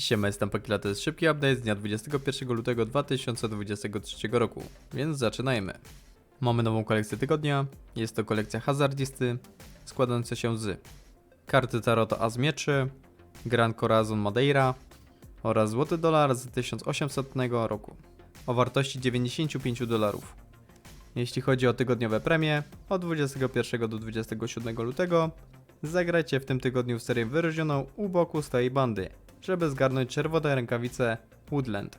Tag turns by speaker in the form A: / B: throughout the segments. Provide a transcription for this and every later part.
A: Siema, jestem Pakila, to jest szybki update z dnia 21 lutego 2023 roku, więc zaczynajmy. Mamy nową kolekcję tygodnia, jest to kolekcja hazardisty, składająca się z karty Tarota As Mieczy, Gran Corazon Madeira oraz złoty dolar z 1800 roku o wartości 95 dolarów. Jeśli chodzi o tygodniowe premie, od 21 do 27 lutego zagrajcie w tym tygodniu w serię wyróżnioną u boku swojej bandy, żeby zgarnąć czerwone rękawice Woodland.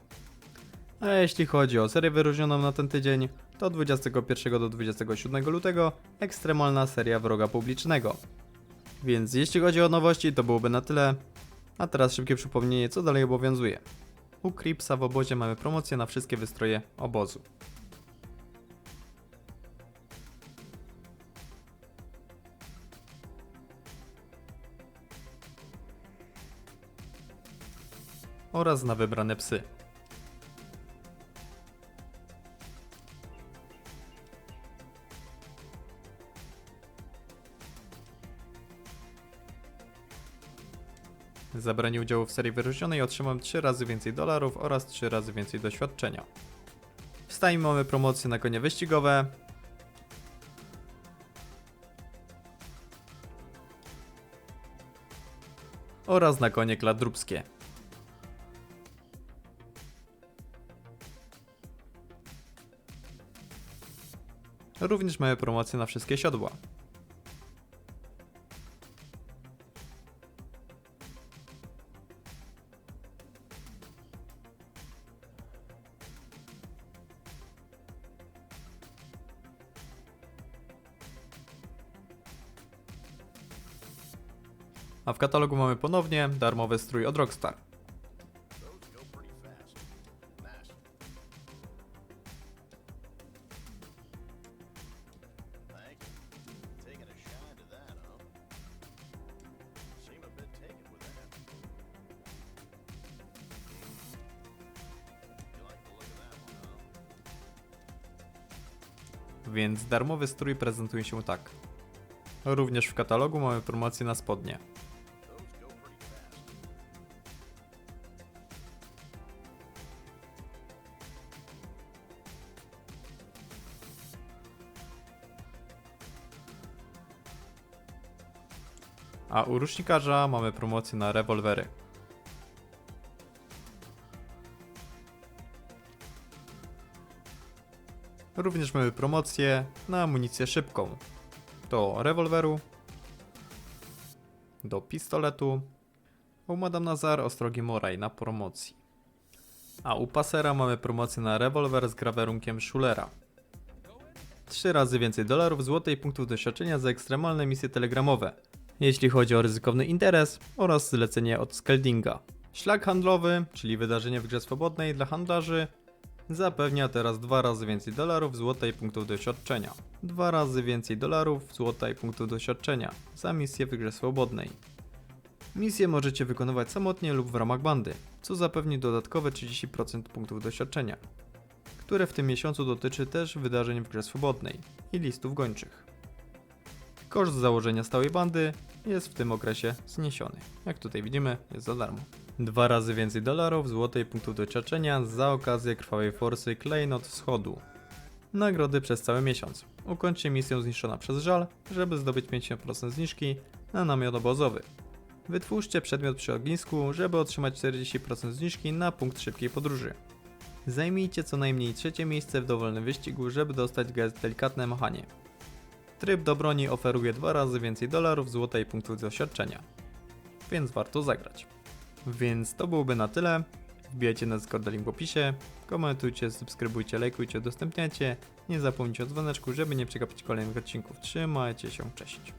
A: A jeśli chodzi o serię wyróżnioną na ten tydzień, to od 21 do 27 lutego ekstremalna seria wroga publicznego. Więc jeśli chodzi o nowości, to byłoby na tyle. A teraz szybkie przypomnienie, co dalej obowiązuje. U Cripsa w obozie mamy promocję na wszystkie wystroje obozu. Oraz na wybrane psy. Za branie udziału w serii wyróżnionej otrzymam 3 razy więcej dolarów oraz 3 razy więcej doświadczenia. W mamy promocje na konie wyścigowe, oraz na konie kladrubskie. Również mamy promocję na wszystkie siodła. A w katalogu mamy ponownie darmowy strój od Rockstar. Więc darmowy strój prezentuje się tak. Również w katalogu mamy promocję na spodnie. A u rusznikarza mamy promocję na rewolwery. Również mamy promocję na amunicję szybką. Do rewolweru, do pistoletu, u Madame Nazar ostrogi Moraj na promocji. A u Passera mamy promocję na rewolwer z grawerunkiem Schulera. 3 razy więcej dolarów, złotej punktów doświadczenia za ekstremalne misje telegramowe jeśli chodzi o ryzykowny interes oraz zlecenie od Skeldinga. Szlak handlowy, czyli wydarzenie w grze swobodnej dla handlarzy, zapewnia teraz dwa razy więcej dolarów, złota i punktów doświadczenia. Dwa razy więcej dolarów, złota i punktów doświadczenia za misję w grze swobodnej. Misję możecie wykonywać samotnie lub w ramach bandy, co zapewni dodatkowe 30% punktów doświadczenia, które w tym miesiącu dotyczy też wydarzeń w grze swobodnej i listów gończych. Koszt założenia stałej bandy jest w tym okresie zniesiony. Jak tutaj widzimy, jest za darmo. Dwa razy więcej dolarów, złotej punktów doświadczenia za okazję krwawej forsy Klejnot Wschodu. Nagrody przez cały miesiąc. Ukończcie misję zniszczona przez żal, żeby zdobyć 50% zniżki na namiot obozowy. Wytwórzcie przedmiot przy ognisku, żeby otrzymać 40% zniżki na punkt szybkiej podróży. Zajmijcie co najmniej trzecie miejsce w dowolnym wyścigu, żeby dostać gest delikatne machanie. Tryb do broni oferuje dwa razy więcej dolarów, złota i punktów doświadczenia. Więc warto zagrać. Więc to byłoby na tyle. Wbijajcie na Discord link w opisie, komentujcie, subskrybujcie, lajkujcie, udostępniajcie. Nie zapomnijcie o dzwoneczku, żeby nie przegapić kolejnych odcinków. Trzymajcie się, cześć.